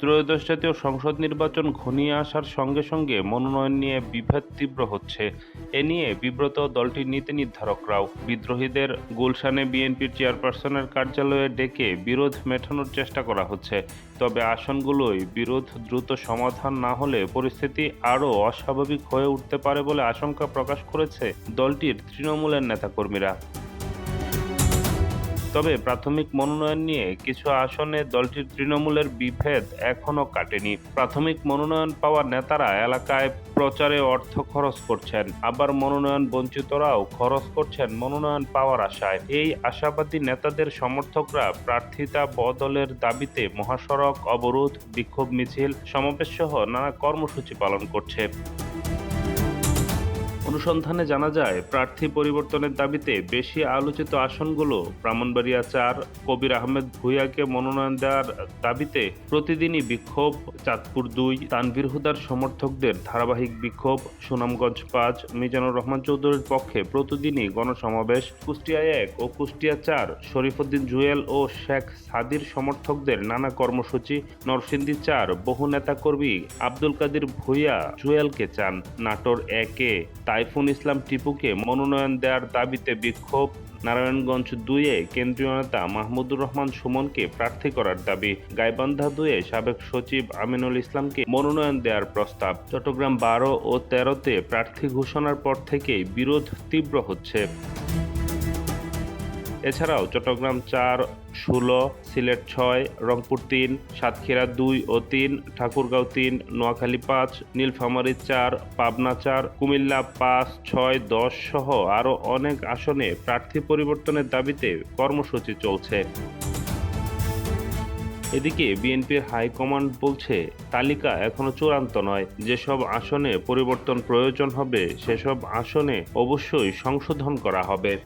ত্রয়োদশ জাতীয় সংসদ নির্বাচন ঘনিয়ে আসার সঙ্গে সঙ্গে মনোনয়ন নিয়ে বিভেদ তীব্র হচ্ছে। এ নিয়ে বিব্রত দলটির নীতি নির্ধারকরাও। বিদ্রোহীদের গুলশানে বিএনপির চেয়ারপারসনের কার্যালয়ে ডেকে বিরোধ মেটানোর চেষ্টা করা হচ্ছে। তবে আসনগুলোই বিরোধ দ্রুত সমাধান না হলে পরিস্থিতি আরও অস্বাভাবিক হয়ে উঠতে পারে বলে আশঙ্কা প্রকাশ করেছে দলটির তৃণমূলের নেতাকর্মীরা। তবে প্রাথমিক মনোনয়ন নিয়ে কিছু আসনে দলটির তৃণমূলের বিভেদ এখনও কাটেনি। প্রাথমিক মনোনয়ন পাওয়া নেতারা এলাকায় প্রচারে অর্থ খরচ করছেন। আবার মনোনয়ন বঞ্চিতরাও খরচ করছেন মনোনয়ন পাওয়ার আশায়। এই আশাবাদী নেতাদের সমর্থকরা প্রার্থিতা বদলের দাবিতে মহাসড়ক অবরোধ, বিক্ষোভ মিছিল সমাবেশ সহ নানা কর্মসূচি পালন করছে। অনুসন্ধানে জানা যায়, প্রার্থী পরিবর্তনের দাবিতে বেশি আলোচিত আসনগুলো ব্রাহ্মণবাড়িয়া চার, কবির আহমেদ ভূঁইয়াকে মনোনয়ন দেওয়ার দাবিতে প্রতিদিনই বিক্ষোভ, চাঁদপুর দুই, তানভীর হুদার সমর্থকদের ধারাবাহিক বিক্ষোভ, সুনামগঞ্জ পাঁচ, মিজানুর রহমান চৌধুরীর পক্ষে প্রতিদিনই গণসমাবেশ কুষ্টিয়া এক ও কুষ্টিয়া চার, শরীফুদ্দিন জুয়েল ও শেখ সাদির সমর্থকদের নানা কর্মসূচি, নরসিংদী চার, বহু নেতাকর্মী আব্দুল কাদির ভূঁইয়া জুয়েলকে চান, নাটোর একে। তাইফুন ইসলাম টিপুকে মনোনয়ন দেওয়ার দাবিতে বিক্ষোভ। নারায়ণগঞ্জ দুয়ে কেন্দ্রীয় নেতা মাহমুদুর রহমান সুমনকে প্রার্থী করার দাবি। গাইবান্ধা দুয়ে সাবেক সচিব আমিনুল ইসলামকে মনোনয়ন দেওয়ার প্রস্তাব। চট্টগ্রাম বারো ও তেরোতে প্রার্থী ঘোষণার পর থেকেই বিরোধ তীব্র হচ্ছে। এছাড়াও চট্টগ্রাম চার, ষোলো, সিলেট ছয়, রংপুর তিন, সাতক্ষীরা দুই ও তিন, ঠাকুরগাঁও তিন, নোয়াখালী পাঁচ, নীলফামারী চার, পাবনা চার, কুমিল্লা পাঁচ, ছয়, দশ সহ আরও অনেক আসনে প্রার্থী পরিবর্তনের দাবিতে কর্মসূচি চলছে। এদিকে বিএনপির হাইকমান্ড বলছে, তালিকা এখনও চূড়ান্ত নয়। যেসব আসনে পরিবর্তন প্রয়োজন হবে, সেসব আসনে অবশ্যই সংশোধন করা হবে।